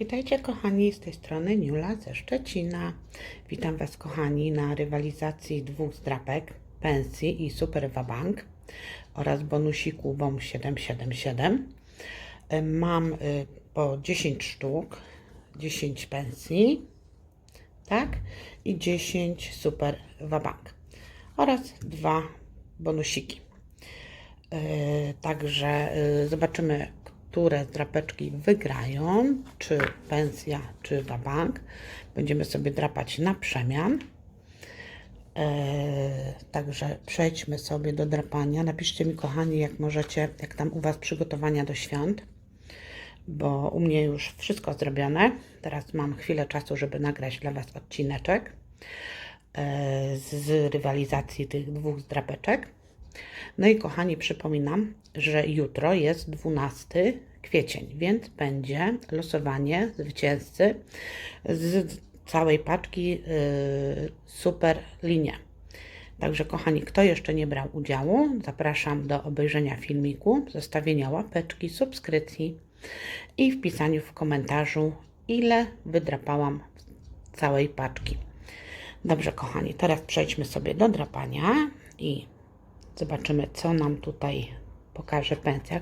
Witajcie kochani, z tej strony Niula ze Szczecina. Witam Was kochani na rywalizacji dwóch zdrapek, pensji i super wabank oraz bonusiku BOM 777. Y, Mam y, po 10 sztuk, 10 pensji, tak? I 10 super wabank oraz dwa bonusiki. Yy, Także yy, zobaczymy, które drapeczki wygrają, czy pensja, czy wabank. Będziemy sobie drapać na przemian. Yy, Także przejdźmy sobie do drapania. Napiszcie mi, kochani, jak możecie, jak tam u Was przygotowania do świąt, bo u mnie już wszystko zrobione. Teraz mam chwilę czasu, żeby nagrać dla Was odcineczek e, z rywalizacji tych dwóch zdrapeczek. No i kochani, przypominam, że jutro jest 12 kwiecień, więc będzie losowanie zwycięzcy z całej paczki yy, Super Linie. Także kochani, kto jeszcze nie brał udziału, zapraszam do obejrzenia filmiku, zostawienia łapeczki, subskrypcji i wpisaniu w komentarzu, ile wydrapałam całej paczki. Dobrze, kochani, teraz przejdźmy sobie do drapania i Zobaczymy, co nam tutaj pokaże pensja.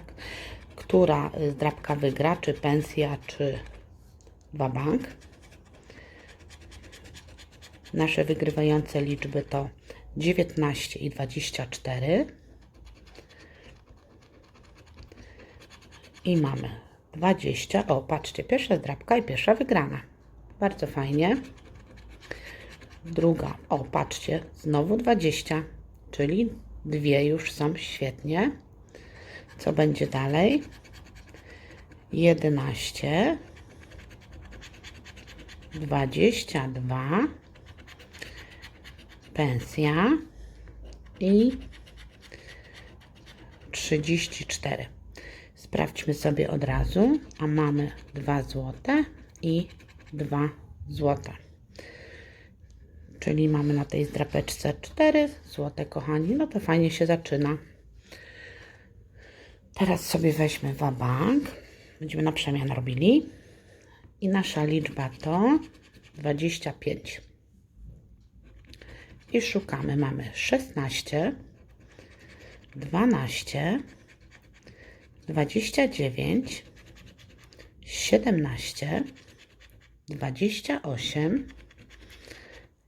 Która zdrabka wygra, czy pensja, czy wabank. Nasze wygrywające liczby to 19 i 24. I mamy 20. O, patrzcie, pierwsza zdrabka i pierwsza wygrana. Bardzo fajnie. Druga, o, patrzcie, znowu 20, czyli Dwie już są świetnie. Co będzie dalej? 11, 22, pensja i 34. Sprawdźmy sobie od razu, a mamy 2 złote i 2 złote. Czyli mamy na tej zdrapeczce 4 złote, kochani. No to fajnie się zaczyna. Teraz sobie weźmy wabank. Będziemy na przemian robili. I nasza liczba to 25. I szukamy. Mamy 16, 12, 29, 17, 28,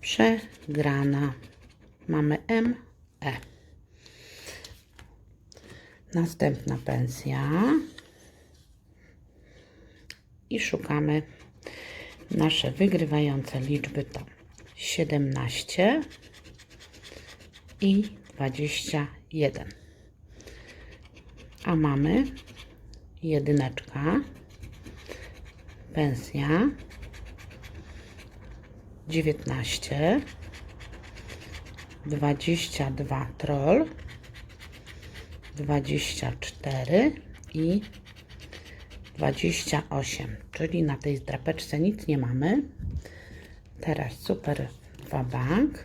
przegrana. Mamy M, E. Następna pensja. I szukamy nasze wygrywające liczby to 17 i 21. A mamy jedyneczka, pensja, 19, 22 troll, 24 i 28, czyli na tej zdrapeczce nic nie mamy. Teraz super bank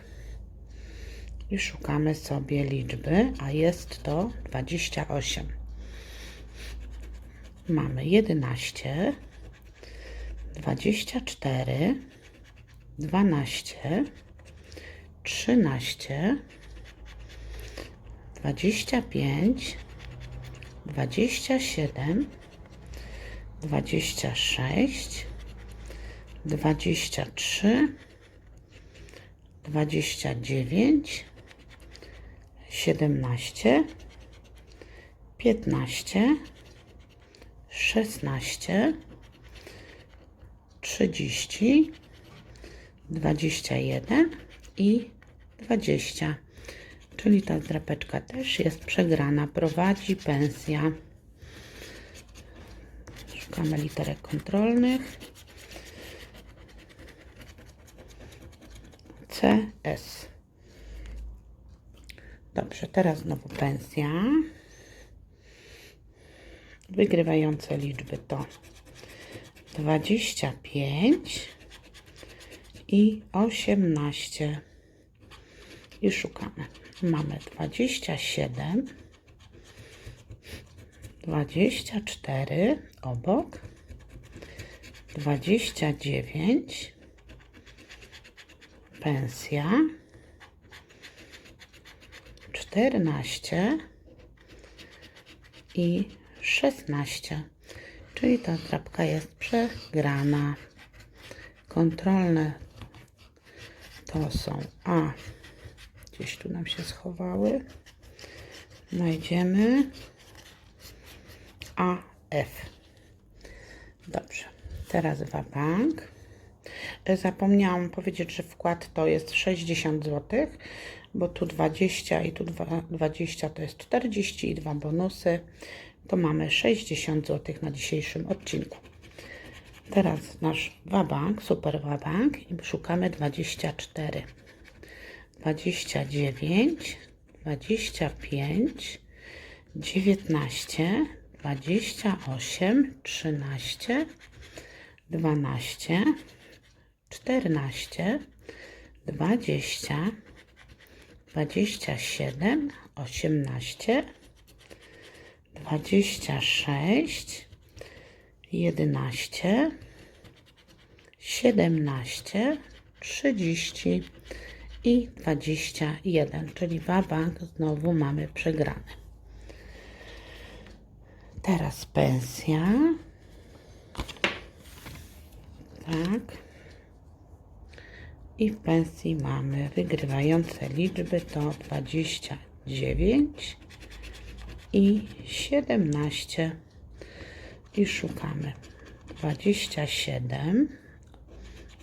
i szukamy sobie liczby, a jest to 28. Mamy 11, 24, 12, 13, 25, 27, 26, 23, 29, 17, 15, 16, 30, 21 i 20. Czyli ta drapeczka też jest przegrana. Prowadzi pensja. Szukamy literek kontrolnych. CS. Dobrze, teraz znowu pensja. Wygrywające liczby to 25 i 18. I szukamy. Mamy 27, 24 obok, 29, pensja, 14 i 16. Czyli ta drapka jest przegrana. Kontrolne to są A. Gdzieś tu nam się schowały. Znajdziemy A, F. Dobrze. Teraz bank. Zapomniałam powiedzieć, że wkład to jest 60 zł, bo tu 20 i tu dwa- 20 to jest 40 i dwa bonusy. To mamy 60 zł na dzisiejszym odcinku. Teraz nasz wabank, super wabank i szukamy 24, 29, 25, 19, 28, 13, 12, 14, 20, 27, 18, 26, 11, 17, 30 i 21, czyli wabank znowu mamy przegrany. Teraz pensja. Tak. I w pensji mamy wygrywające liczby to 29 i 17 i szukamy. 27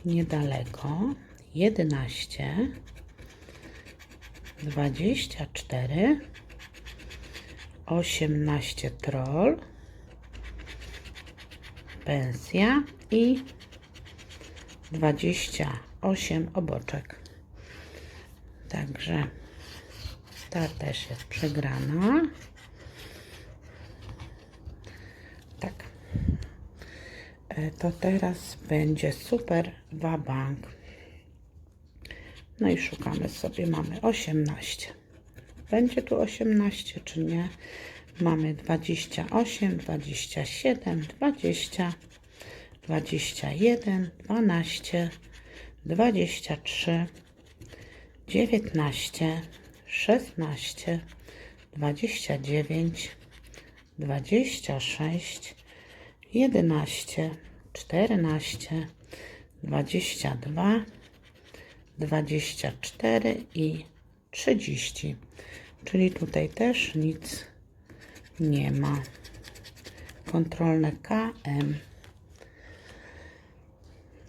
niedaleko. 11 24 18 troll pensja i 28 oboczek. Także ta też jest przegrana tak E, to teraz będzie super wabank. No i szukamy sobie, mamy 18. Będzie tu 18 czy nie? Mamy 28, 27, 20, 21, 12, 23, 19, 16, 29, 26, 11, 14, 22, 24 i 30. Czyli tutaj też nic nie ma. Kontrolne KM.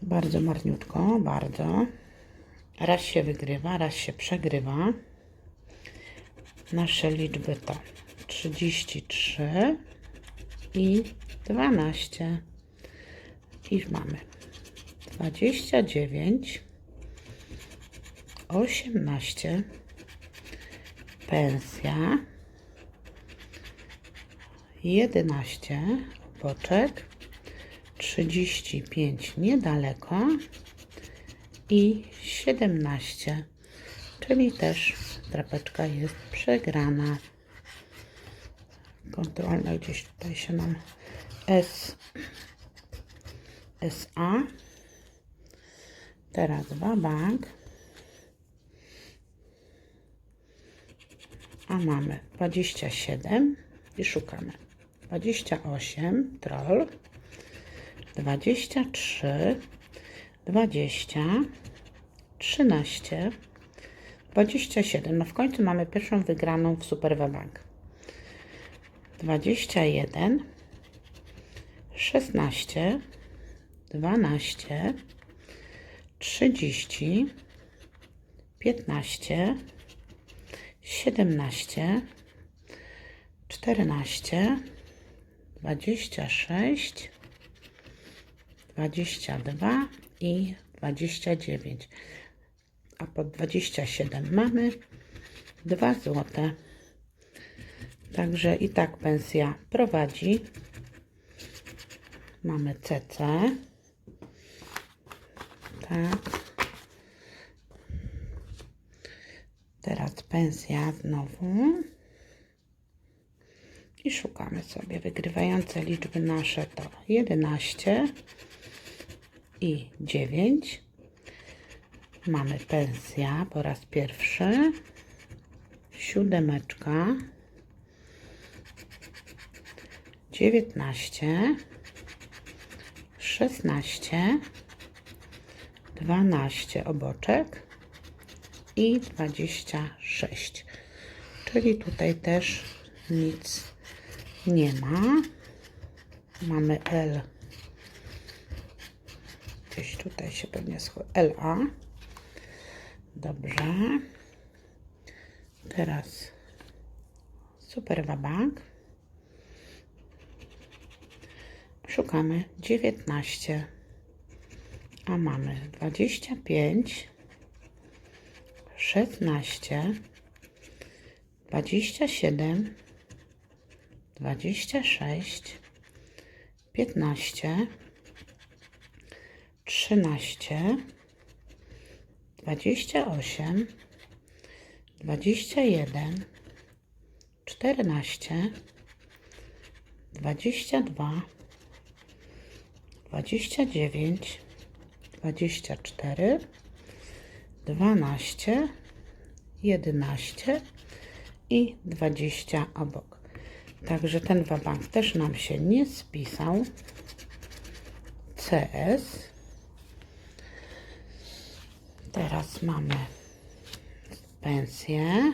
Bardzo marniutko, bardzo. Raz się wygrywa, raz się przegrywa. Nasze liczby to 33 i 12. I mamy. 29, 18, pensja, 11, boczek, 35 niedaleko i 17, czyli też drapeczka jest przegrana. Kontrolne gdzieś tutaj się nam S SA teraz bank. A mamy 27 i szukamy. 28 troll. 23 20 13 27 no w końcu mamy pierwszą wygraną w Super Bank. 21, 16, 12, 30, 15, 17, 14, 26, 22 i 29. a pod 27 mamy 2 złote. Także i tak pensja prowadzi. Mamy CC. Tak. Teraz pensja znowu. I szukamy sobie. Wygrywające liczby nasze to 11 i 9. Mamy pensja po raz pierwszy. Siódemeczka. 19. 16. 12 oboczek i 26. Czyli tutaj też nic nie ma. Mamy L. Gdzieś tutaj się pewnie schowa. LA. Dobrze. Teraz Super Wabank. Szukamy 19. A mamy 25, 16, 27, 26, 15, 13, 28, 21, 14, 22, 29, 24, 12, 11 i 20 obok. Także ten wabank też nam się nie spisał. CS. Teraz mamy pensję.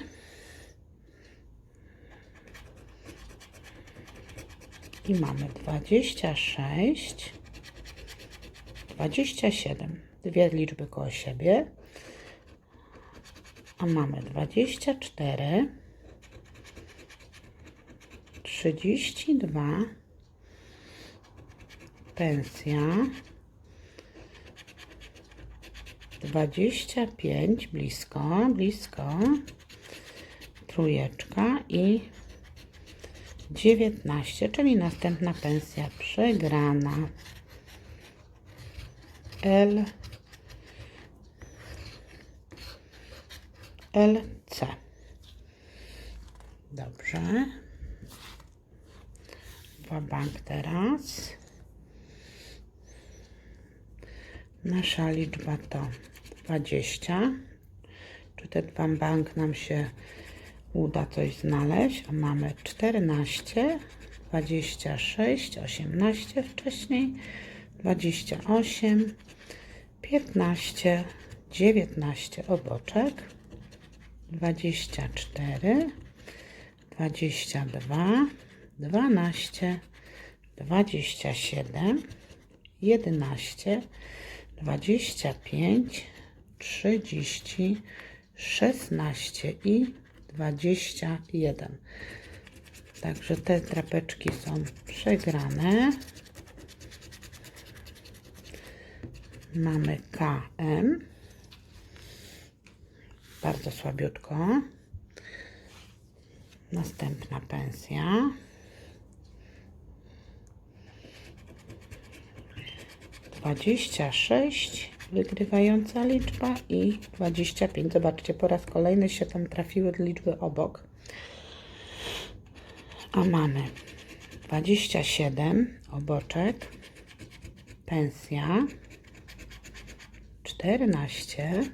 I mamy 26, 27. Dwie liczby koło siebie. A mamy 24, 32, pensja, 25, blisko, blisko, trójeczka i 19, czyli następna pensja przegrana. L LC. Dobrze. Wabank teraz. Nasza liczba to 20. Czy ten bank nam się uda coś znaleźć? A mamy 14, 26, 18 wcześniej, 28, 15, 19 oboczek. 24, 22, 12, 27, 11, 25, 30, 16 i 21. Także te trapeczki są przegrane. Mamy KM bardzo słabiutko. Następna pensja. Dwadzieścia sześć wygrywająca liczba i 25. Zobaczcie, po raz kolejny się tam trafiły liczby obok. A mamy 27 oboczek, pensja, 14,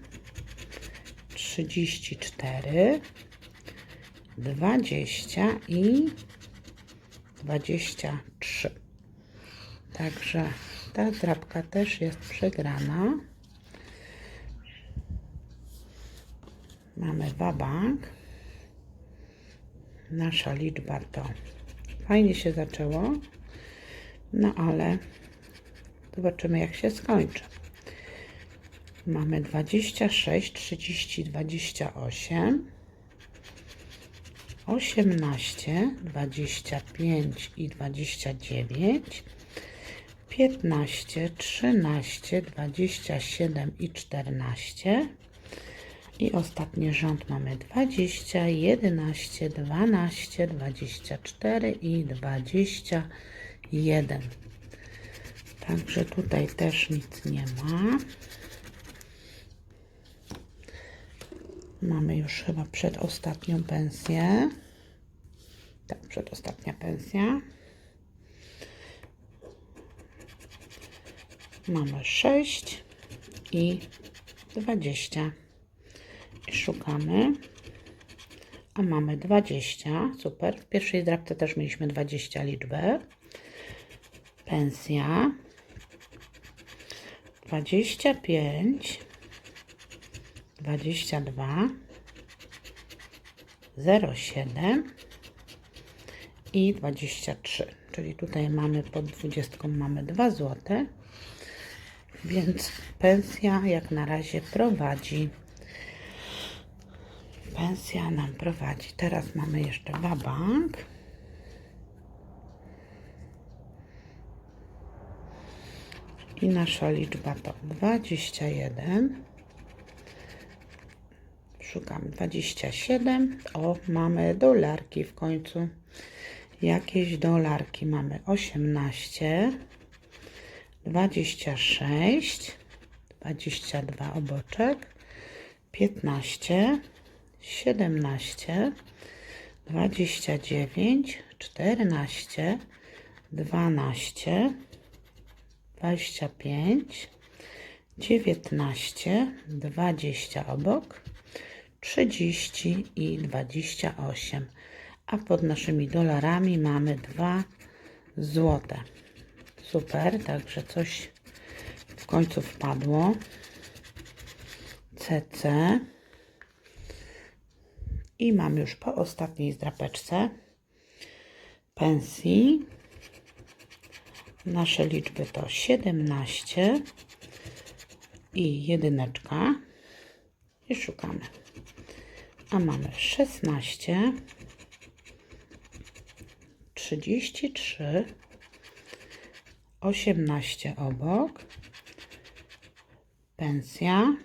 34, 20 i 23. Także ta drapka też jest przegrana. Mamy wabank. Nasza liczba to fajnie się zaczęło, no ale zobaczymy jak się skończy. Mamy 26, 30, 28, 18, 25 i 29, 15, 13, 27 i 14, I ostatni rząd mamy 20, 11, 12, 24 i 21. Także tutaj też nic nie ma. Mamy już chyba przedostatnią pensję. Tak, przedostatnia pensja. Mamy 6 i 20. I szukamy. A mamy 20. Super. W pierwszej zdrabce też mieliśmy 20 liczbę. Pensja. 25. 22. 07 i 23. Czyli tutaj mamy pod 20 mamy 2 złote. Więc pensja jak na razie prowadzi. Pensja nam prowadzi. Teraz mamy jeszcze bank. I nasza liczba to 21. Szukam. 27. O, mamy dolarki w końcu. Jakieś dolarki mamy. 18. 26, 22 oboczek, 15, 17, 29, 14, 12, 25, 19, 20 obok, 30 i 28. A pod naszymi dolarami mamy 2 złote. Super, także coś w końcu wpadło. CC. I mam już po ostatniej zdrapeczce pensji. Nasze liczby to 17 i jedyneczka. I szukamy. A mamy 16, 33, 18 obok, pensja,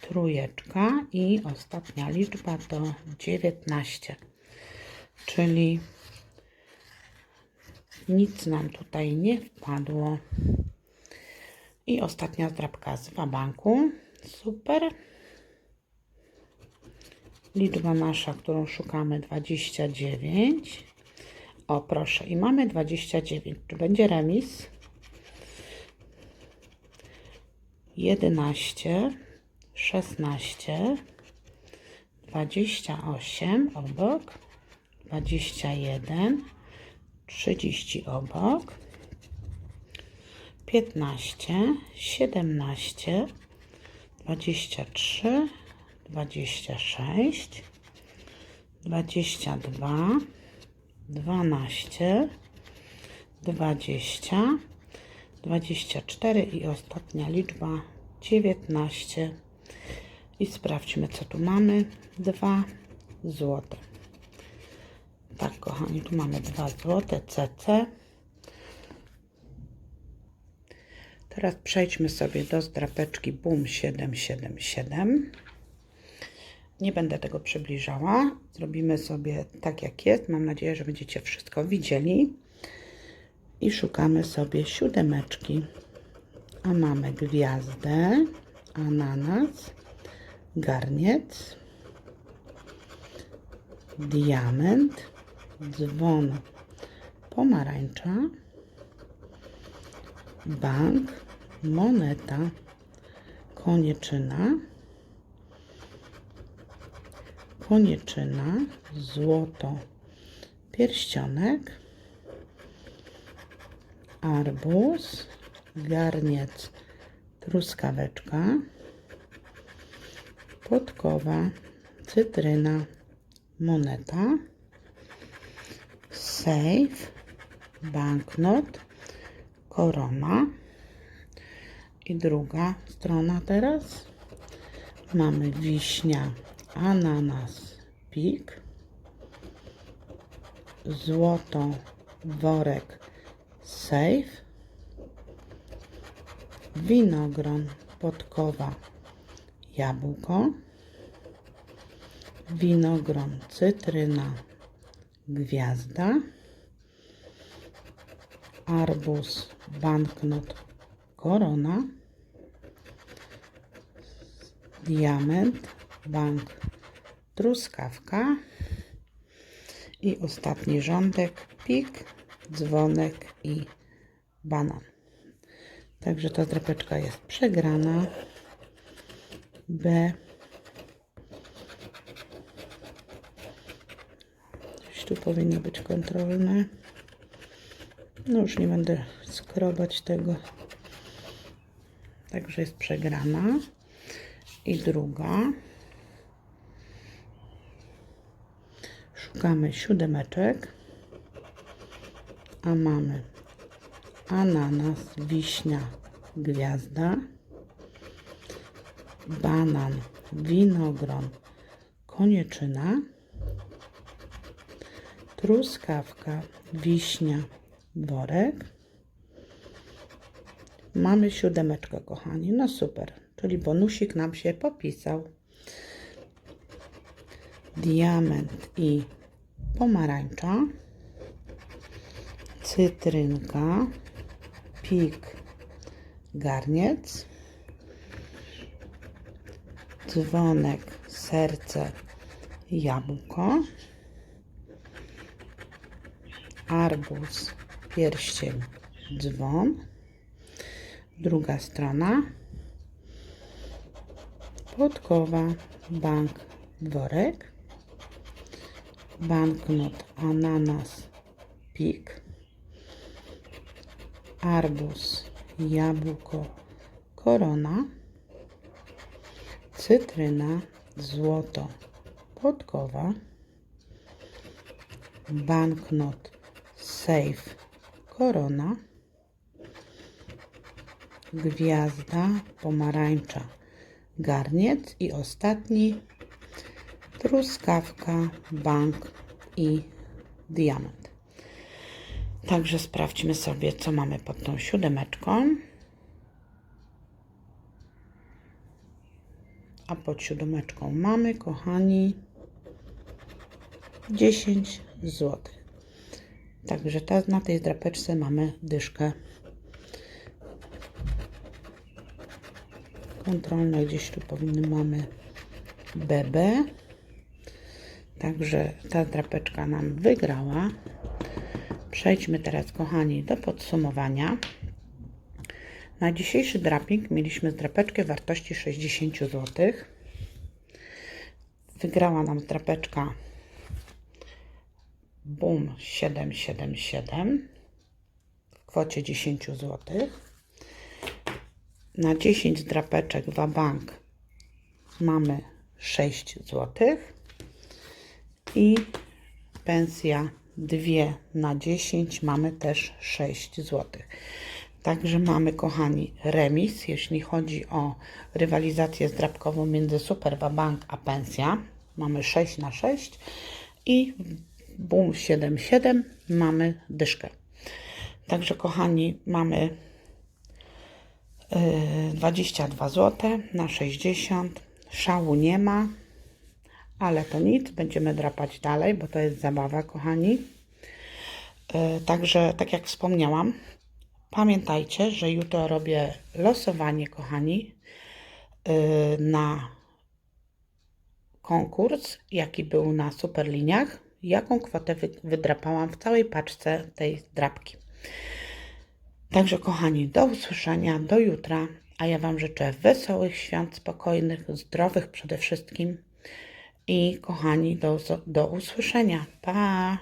trójeczka i ostatnia liczba to 19, czyli nic nam tutaj nie wpadło. I ostatnia zdrabka z banku. Super. Liczba nasza, którą szukamy 29. O, proszę, i mamy 29. Czy będzie remis? 11, 16, 28 obok, 21, 30 obok, 15, 17, 23, 26, 22, 12, 20, 24 i ostatnia liczba 19. I sprawdźmy, co tu mamy. 2 złote. Tak, kochani, tu mamy 2 złote CC. Teraz przejdźmy sobie do zdrapeczki BUM 777. Nie będę tego przybliżała. Zrobimy sobie tak jak jest. Mam nadzieję, że będziecie wszystko widzieli. I szukamy sobie siódemeczki. A mamy gwiazdę, ananas, garniec, diament, dzwon pomarańcza, bank, moneta, konieczyna, konieczyna, złoto, pierścionek, arbuz, garniec, truskaweczka, podkowa, cytryna, moneta, sejf, banknot, korona i druga strona teraz. Mamy wiśnia, ananas, pik, złoto, worek, safe, winogron, podkowa, jabłko, winogron, cytryna, gwiazda, arbuz, banknot, korona, diament, bank, truskawka i ostatni rządek, pik, dzwonek i banan. Także ta drapeczka jest przegrana. B. Gdzieś tu powinno być kontrolne. No już nie będę skrobać tego. Także jest przegrana. I druga. Szukamy siódemeczek. A mamy ananas, wiśnia, gwiazda, banan, winogron, konieczynę, truskawka, wiśnia, worek. Mamy siódemeczkę, kochani. No super, czyli bonusik nam się popisał. Diament i pomarańcza, cytrynka, pik, garniec, dzwonek, serce, jabłko, arbuz, pierścień, dzwon, druga strona, podkowa, bank, worek, banknot, ananas, pik, arbuz, jabłko, korona, cytryna, złoto, podkowa, banknot, safe, korona, gwiazda, pomarańcza, garniec i ostatni truskawka, bank i diament. Także sprawdźmy sobie, co mamy pod tą siódemeczką. A pod siódemeczką mamy, kochani, 10 zł. Także ta, na tej drapeczce mamy dyszkę. Kontrolne gdzieś tu powinny mamy BB. Także ta drapeczka nam wygrała. Przejdźmy teraz, kochani, do podsumowania. Na dzisiejszy draping mieliśmy drapeczkę wartości 60 zł. Wygrała nam drapeczka Boom 777 w kwocie 10 zł. Na 10 drapeczek Wabank mamy 6 zł. I pensja 2 na 10 mamy też 6 zł. Także mamy, kochani, remis, jeśli chodzi o rywalizację zdrabkową między Super Bank a pensja. Mamy 6 na 6 i Boom 77 mamy dyszkę. Także, kochani, mamy yy, 22 zł na 60. Szału nie ma, ale to nic. Będziemy drapać dalej, bo to jest zabawa, kochani. Yy, także, tak jak wspomniałam, pamiętajcie, że jutro robię losowanie, kochani, yy, na konkurs, jaki był na superliniach, jaką kwotę wy, wydrapałam w całej paczce tej drapki. Także kochani, do usłyszenia, do jutra, a ja Wam życzę wesołych świąt, spokojnych, zdrowych przede wszystkim i kochani, do, do usłyszenia. Pa!